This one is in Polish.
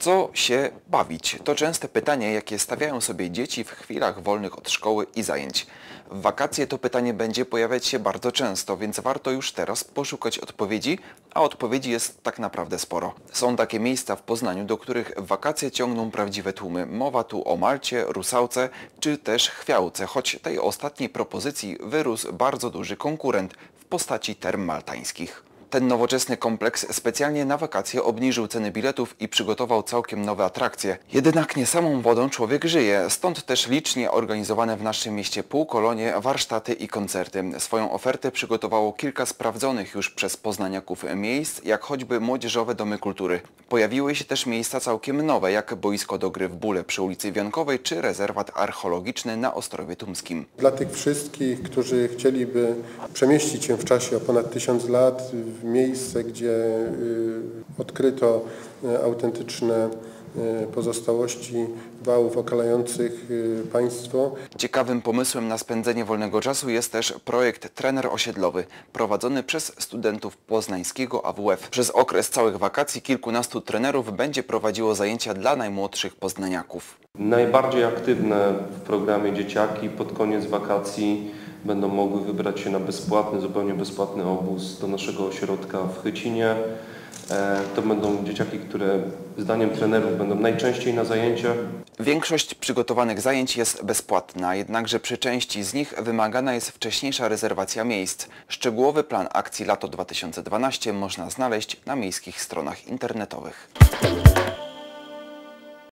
co się bawić? To częste pytanie, jakie stawiają sobie dzieci w chwilach wolnych od szkoły i zajęć. W wakacje to pytanie będzie pojawiać się bardzo często, więc warto już teraz poszukać odpowiedzi, a odpowiedzi jest tak naprawdę sporo. Są takie miejsca w Poznaniu, do których wakacje ciągną prawdziwe tłumy. Mowa tu o Malcie, Rusałce czy też Chwiałce, choć tej ostatniej propozycji wyrósł bardzo duży konkurent w postaci term maltańskich. Ten nowoczesny kompleks specjalnie na wakacje obniżył ceny biletów i przygotował całkiem nowe atrakcje. Jednak nie samą wodą człowiek żyje, stąd też licznie organizowane w naszym mieście półkolonie, warsztaty i koncerty. Swoją ofertę przygotowało kilka sprawdzonych już przez poznaniaków miejsc, jak choćby młodzieżowe domy kultury. Pojawiły się też miejsca całkiem nowe, jak boisko do gry w Bóle przy ulicy Wiankowej, czy rezerwat archeologiczny na Ostrowie Tumskim. Dla tych wszystkich, którzy chcieliby przemieścić się w czasie o ponad tysiąc lat w miejsce, gdzie y, odkryto y, autentyczne y, pozostałości wałów okalających państwo, Ciekawym pomysłem na spędzenie wolnego czasu jest też projekt Trener Osiedlowy, prowadzony przez studentów poznańskiego AWF. Przez okres całych wakacji kilkunastu trenerów będzie prowadziło zajęcia dla najmłodszych poznaniaków. Najbardziej aktywne w programie dzieciaki pod koniec wakacji będą mogły wybrać się na bezpłatny, zupełnie bezpłatny obóz do naszego ośrodka w Chycinie. E, To będą dzieciaki, które zdaniem trenerów będą najczęściej na zajęciach. Większość przygotowanych zajęć jest bezpłatna, jednakże przy części z nich wymagana jest wcześniejsza rezerwacja miejsc. Szczegółowy plan akcji Lato 2012 można znaleźć na miejskich stronach internetowych.